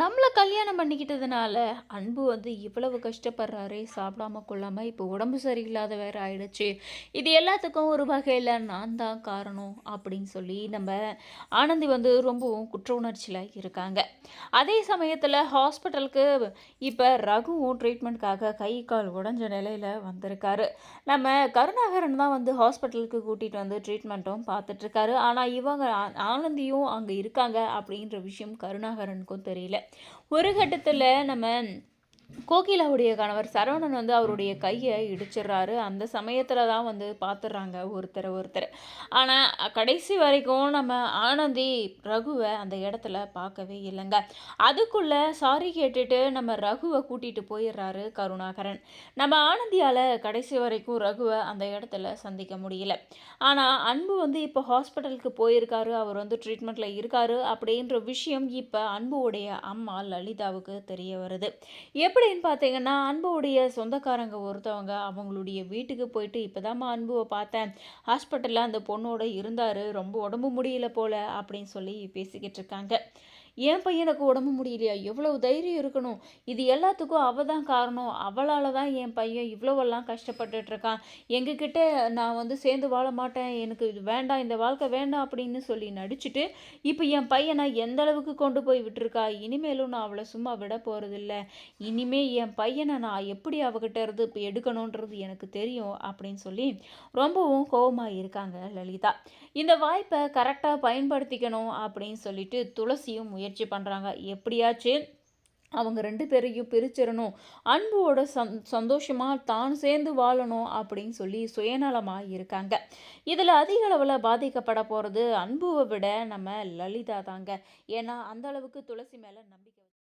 நம்மளை கல்யாணம் பண்ணிக்கிட்டதுனால, அன்பு வந்து இவ்வளவு கஷ்டப்படுறாரே! சாப்பிடாம கொள்ளாமல் இப்போ உடம்பு சரியில்லாத வேற ஆயிடுச்சு. இது எல்லாத்துக்கும் ஒரு வகையில் நான் தான் காரணம் அப்படின்னு சொல்லி நம்ம ஆனந்தி வந்து ரொம்பவும் குற்ற உணர்ச்சியில் இருக்காங்க. அதே சமயத்தில் ஹாஸ்பிட்டலுக்கு இப்போ ரகுவும் ட்ரீட்மெண்ட்காக கை, கால் உடஞ்ச நிலையில வந்திருக்காரு. நம்ம கருணாகரன் தான் வந்து ஹாஸ்பிட்டலுக்கு கூட்டிட்டு வந்து ட்ரீட்மெண்ட்டும் பார்த்துட்ருக்காரு ஆனால் இவங்க ஆனந்தியும் அங்கே இருக்காங்க அப்படின்ற விஷயம் கருணாகரனுக்கும் தெரியல. ஒரு கட்டத்தில் நம்ம கோகிலாவுடைய கணவர் சரவணன் வந்து அவருடைய கையை இடிச்சிடுறாரு. அந்த சமயத்தில் தான் வந்து பார்த்துடுறாங்க ஒருத்தர் ஒருத்தர். ஆனால் கடைசி வரைக்கும் நம்ம ஆனந்தி ரகுவை அந்த இடத்துல பார்க்கவே இல்லைங்க அதுக்குள்ளே சாரி கேட்டுட்டு நம்ம ரகுவை கூட்டிகிட்டு போயிடுறாரு கருணாகரன். நம்ம ஆனந்தியால் கடைசி வரைக்கும் ரகுவை அந்த இடத்துல சந்திக்க முடியல. ஆனால் அன்பு வந்து இப்போ ஹாஸ்பிட்டலுக்கு போயிருக்காரு. அவர் வந்து ட்ரீட்மெண்ட்டில் இருக்காரு அப்படின்ற விஷயம் இப்போ அன்புடைய அம்மா லலிதாவுக்கு தெரிய வருது. எப்படி எப்படின்னு பார்த்தீங்கன்னா, அன்புடைய சொந்தக்காரங்க ஒருத்தவங்க அவங்களுடைய வீட்டுக்கு போயிட்டு, "இப்பதாம்மா அன்புவ பார்த்தேன். ஹாஸ்பிட்டல்ல அந்த பொண்ணோட இருந்தாரு. ரொம்ப உடம்பு முடியல போல" அப்படின்னு சொல்லி பேசிக்கிட்டு இருக்காங்க. "என் பையனுக்கு உடம்பு முடியலையா? எவ்வளவு தைரியம் இருக்கணும். இது எல்லாத்துக்கும் அவள் தான் காரணம். அவளால் தான் என் பையன் இவ்வளவெல்லாம் கஷ்டப்பட்டுட்டு இருக்கான். எங்ககிட்ட நான் வந்து சேர்ந்து வாழ மாட்டேன். எனக்கு இது வேண்டாம். இந்த வாழ்க்கை வேண்டாம்" அப்படின்னு சொல்லி நடிச்சுட்டு, இப்போ என் பையனை எந்த அளவுக்கு கொண்டு போய் விட்டுருக்கா. இனிமேலும் நான் அவளை சும்மா விட போகிறதில்ல இனிமே என் பையனை நான் எப்படி அவகிட்ட இருந்து இப்போ எடுக்கணுன்றது எனக்கு தெரியும் அப்படின்னு சொல்லி ரொம்பவும் கோபமாக இருக்காங்க லலிதா. இந்த வாய்ப்பை கரெக்டாக பயன்படுத்திக்கணும் அப்படின்னு சொல்லிட்டு துளசியும் முயற்சி பண்றாங்க. எப்படியாச்சு அவங்க ரெண்டு பேரையும் பிரிச்சிடணும் அன்போட சந் சந்தோஷமா தான் சேர்ந்து வாழணும் அப்படின்னு சொல்லி சுயநலமாக இருக்காங்க. இதில் அதிக அளவில் பாதிக்கப்பட போறது அன்புவை விட நம்ம லலிதா தாங்க. ஏன்னா அந்த அளவுக்கு துளசி மேலே நம்பிக்கை